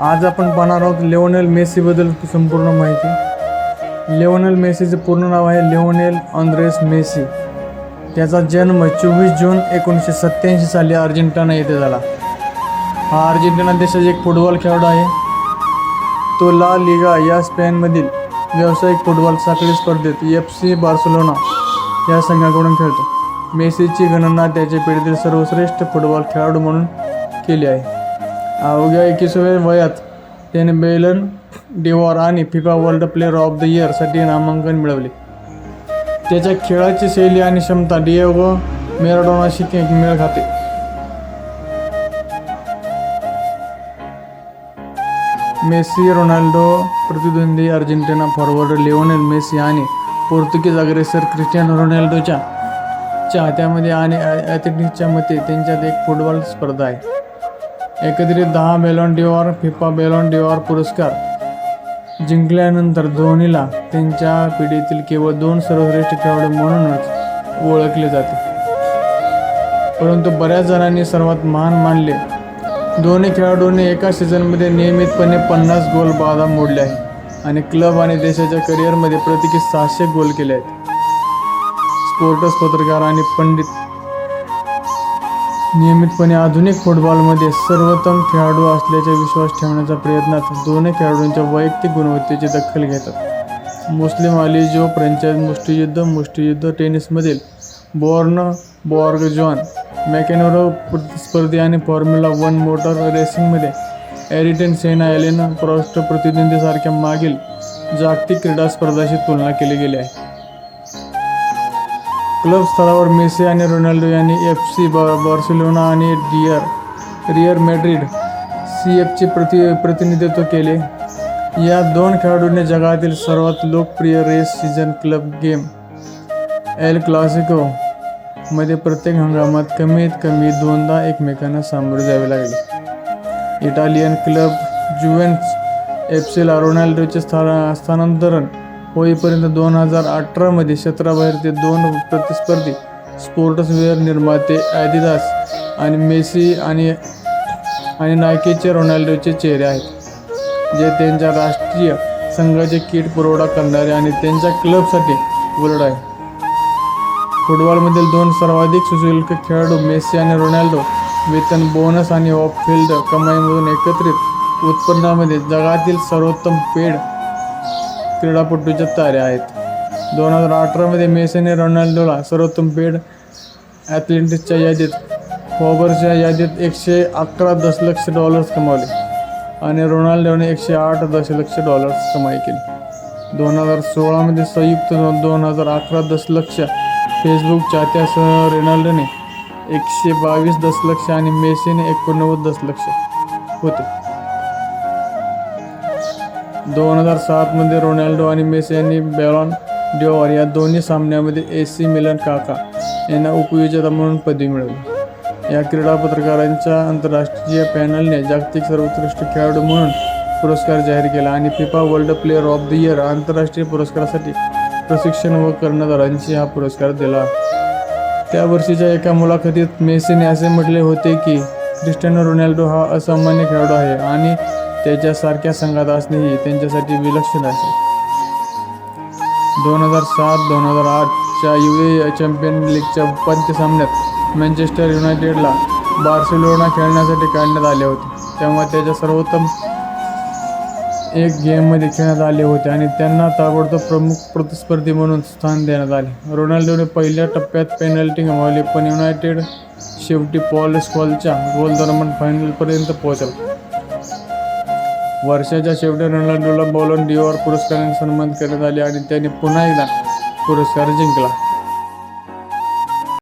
आज आपण पाहणार आहोत लेओनेल मेसीबद्दल संपूर्ण माहिती. लेओनेल मेसीचे पूर्ण नाव आहे लेओनेल आंद्रेस मेसी त्याचा जन्म चोवीस जून एकोणीसशे सत्त्याऐंशी साली अर्जेंटिना येथे झाला. हा अर्जेंटिना देशाचा एक फुटबॉल खेळाडू आहे. तो ला लिगा या स्पेनमधील व्यावसायिक फुटबॉल साखळी स्पर्धेत एफ सी बार्सलोना या संघाकडून खेळतो. मेसीची गणना त्याच्या पिढीतील सर्वश्रेष्ठ फुटबॉल खेळाडू म्हणून केली आहे. अवघ्या एकविसाव्या वयात त्याने बेलन डिवॉर आणि FIFA World Player of the इयरसाठी नामांकन मिळवले. त्याच्या खेळाची शैली आणि क्षमता डिएगो मेराडोनाशी के- मेळ खाते. मेसी रोनाल्डो प्रतिद्वंदी अर्जेंटिना फॉरवर्ड लिओनेल मेसी आणि पोर्तुगीज अग्रेसर क्रिस्टियानो रोनाल्डोच्या चाहत्यामध्ये आणि ॲथलेटिक्सच्या मते त्यांच्यात एक फुटबॉल स्पर्धा आहे. एकत्रित दहा Ballon d'Or FIFA Ballon d'Or पुरस्कार. जिंकल्यानंतर धोनीला त्यांच्या पिढीतील केवळ दोन सर्वश्रेष्ठ खेळाडू म्हणूनच ओळखले जाते. परंतु बऱ्याच जणांनी सर्वात महान मानले. दोन्ही खेळाडूंनी एका सीझनमध्ये नियमितपणे पन्नास गोल बाधा मोडले आहे आणि क्लब आणि देशाच्या करिअरमध्ये प्रत्येकी सहाशे गोल केले आहेत. स्पोर्ट्स पत्रकार आणि पंडित नियमितपणे आधुनिक फुटबॉलमध्ये सर्वोत्तम खेळाडू असल्याचा विश्वास ठेवण्याच्या प्रयत्नात दोन्ही खेळाडूंच्या वैयक्तिक गुणवत्तेची दखल घेतात. मुस्लिम अली जो फ्रेंचाईज मुष्टियुद्ध मुष्टियुद्ध टेनिसमधील बॉर्न बॉर्ग जॉन मॅकेनोरो प्रतिस्पर्धी आणि फॉर्म्युला वन मोटर रेसिंगमध्ये एरिटेन सेना एलेन प्रॉस्ट प्रतिद्वंदीसारख्या मागील जागतिक क्रीडा स्पर्धाशी तुलना केली गेली आहे. क्लब स्तरावर मेसी आणि रोनाल्डो यांनी एफ सी ब बार्सिलोना आणि डियर रिअर मॅड्रिड सी एफचे प्रति प्रतिनिधित्व केले. या दोन खेळाडूंनी जगातील सर्वात लोकप्रिय race season club game El Clasico मध्ये प्रत्येक हंगामात कमीत कमी दोनदा एकमेकांना सामोरे जावे लागले. इटालियन क्लब जुवेन्स एफ सीला रोनाल्डोचे स्थाना स्थानांतरण होईपर्यंत दोन हजार अठरामध्ये क्षेत्राबाहेर ते दोन प्रतिस्पर्धी स्पोर्ट्सवेअर निर्माते ॲडिदास आणि मेसी आणि आणि नायकेचे रोनाल्डोचे चेहरे आहेत जे त्यांच्या राष्ट्रीय संघाचे किट पुरवठा करणारे आणि त्यांच्या क्लबसाठी उलट आहे. फुटबॉलमधील दोन सर्वाधिक सुशुल्क खेळाडू मेसी आणि रोनाल्डो वेतन बोनस आणि ऑफ फील्ड कमाईमधून एकत्रित उत्पन्नामध्ये जगातील सर्वोत्तम पेड क्रीडापटूच्या तारे आहेत. दोन हजार अठरामध्ये मेसीने रोनाल्डोला सर्वोत्तम पेड ॲथलेटिक्सच्या यादीत फॉबरच्या यादीत एकशे अकरा दशलक्ष डॉलर्स कमावले आणि रोनाल्डोने एकशे आठ दशलक्ष डॉलर्स कमाई केली. दोन हजार सोळामध्ये संयुक्त दोन हजार अकरा दशलक्ष फेसबुक चाहत्यासह रेनाल्डोने एकशे बावीस दशलक्ष आणि मेसीने एकोणनव्वद दशलक्ष होते. दोन हजार सातमध्ये रोनाल्डो आणि मेसी यांनी बॅलॉन डिओर या दोन्ही सामन्यामध्ये ए सी मिलन काका यांना उपविजेता म्हणून पदवी मिळवली. या क्रीडा पत्रकारांच्या आंतरराष्ट्रीय पॅनलने जागतिक सर्वोत्कृष्ट खेळाडू म्हणून पुरस्कार जाहीर केला आणि FIFA World Player of the Year आंतरराष्ट्रीय पुरस्कारासाठी प्रशिक्षण व कर्णधारांशी हा पुरस्कार दिला. त्या वर्षीच्या एका मुलाखतीत मेसीने असे म्हटले होते की क्रिस्टियानो रोनाल्डो हा असामान्य खेळाडू आहे आणि त्याच्यासारख्या संघात असणेही त्यांच्यासाठी विलक्षण असेल. दोन हजार सात दोन हजार आठच्या यू ए चॅम्पियन लीगच्या उपांत्य सामन्यात मँचेस्टर युनायटेडला बार्सिलोना खेळण्यासाठी काढण्यात आले होते. तेव्हा त्याच्या सर्वोत्तम एक गेममध्ये खेळण्यात आले होते आणि त्यांना ताबडतोब प्रमुख प्रतिस्पर्धी म्हणून स्थान देण्यात आले. रोनाल्डोने पहिल्या टप्प्यात पेनल्टी गमावली पण युनायटेड शेवटी पॉल स्कॉलच्या गोल दरम्यान फायनलपर्यंत पोहोचला. वर्षाच्या शेवटी रोनाल्डोला बोलून डिओर पुरस्काराने सन्मान करण्यात आले आणि त्याने पुन्हा एकदा पुरस्कार जिंकला.